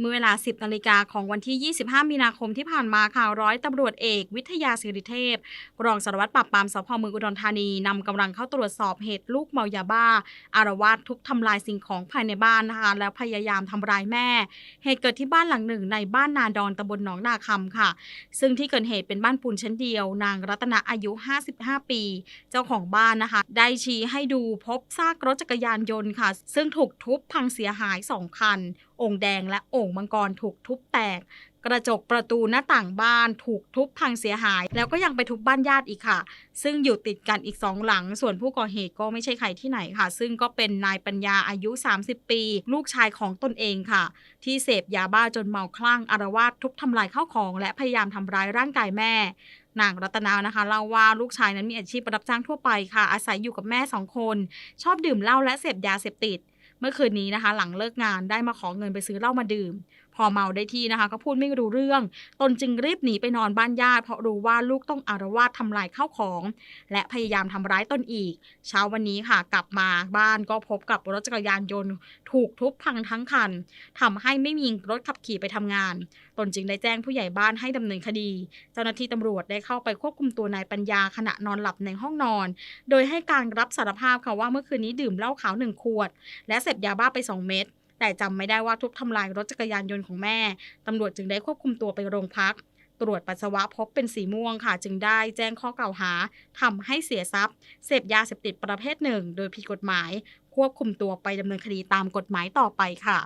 เมื่อเวลา 10นาฬิกาของวันที่ 25 มีนาคมที่ผ่านมาค่ะร้อยตำรวจเอก วิทยาสิริเทพ รองสารวัตรปราบปรามสพเมืองอุดรธานีนำกำลังเข้าตรวจสอบเหตุลูกเมายาบ้า อารวาสทุบทำลายสิ่งของภายในบ้านนะคะแล้วพยายามทำร้ายแม่ เหตุเกิดที่บ้านหลังหนึ่งในบ้านนาดอนตำบลหนองนาคำค่ะ ซึ่งที่เกิดเหตุเป็นบ้านปูนชั้นเดียว นางรัตนาอายุ 55 ปี เจ้าของบ้านนะคะ ได้ชี้ให้ดูพบซากรถจักรยานยนต์ค่ะ ซึ่งถูกทุบพังเสียหาย2คัน อ่งแดงและโอ่งมังกรถูกทุบแตก กระจกประตูหน้าต่างบ้านถูกทุบพังเสียหาย แล้วก็ยังไปทุบบ้านญาติอีกค่ะ ซึ่งอยู่ติดกันอีกสองหลัง ส่วนผู้ก่อเหตุก็ไม่ใช่ใครที่ไหนค่ะ ซึ่งก็เป็นนายปัญญาอายุ 30 ปี ลูกชายของตนเองค่ะ ที่เสพยาบ้าจนเมาคลั่งอารวาสทุบทำลายข้าวของ และพยายามทำร้ายร่างกายแม่นางรัตนานะคะเล่าว่าลูกชายนั้นมีอาชีพรับจ้างทั่วไปค่ะ อาศัยอยู่กับแม่สองคน ชอบดื่มเหล้าและเสพยาเสพติด เมื่อคืนนี้นะคะ หลังเลิกงานได้มาขอเงินไปซื้อเหล้ามาดื่ม พอเมาได้ที่นะคะ ก็พูดไม่รู้เรื่อง ตนจึงรีบหนีไปนอนบ้านญาติเพราะรู้ว่าลูกต้องอารวาสทำลายข้าวของ และพยายามทำร้ายตนอีก เช้าวันนี้ค่ะ กลับมาบ้านก็พบกับรถจักรยานยนต์ ถูกทุบพังทั้งคันทำให้ไม่มีรถขับขี่ไปทำงาน ตนจึงได้แจ้งผู้ใหญ่บ้านให้ดำเนินคดี เจ้าหน้าที่ตำรวจได้เข้าไปควบคุมตัวนายปัญญาขณะนอนหลับในห้องนอน โดยให้การรับสารภาพค่ะว่าเมื่อคืนนี้ดื่มเหล้าขาวหนึ่งขวด และเสพยาบ้าไป 2 เม็ด แต่จำไม่ได้ว่าทุบทำลายรถจักรยานยนต์ของแม่ตำรวจจึงได้ควบคุมตัวไปโรงพัก ตรวจปัสสาวะพบเป็นสีม่วงค่ะ จึงได้แจ้งข้อกล่าวหาทำให้เสียทรัพย์ เสพยาเสพติดประเภทหนึ่ง โดยผิดกฎหมาย ควบคุมตัวไปดำเนินคดีตามกฎหมายต่อไปค่ะ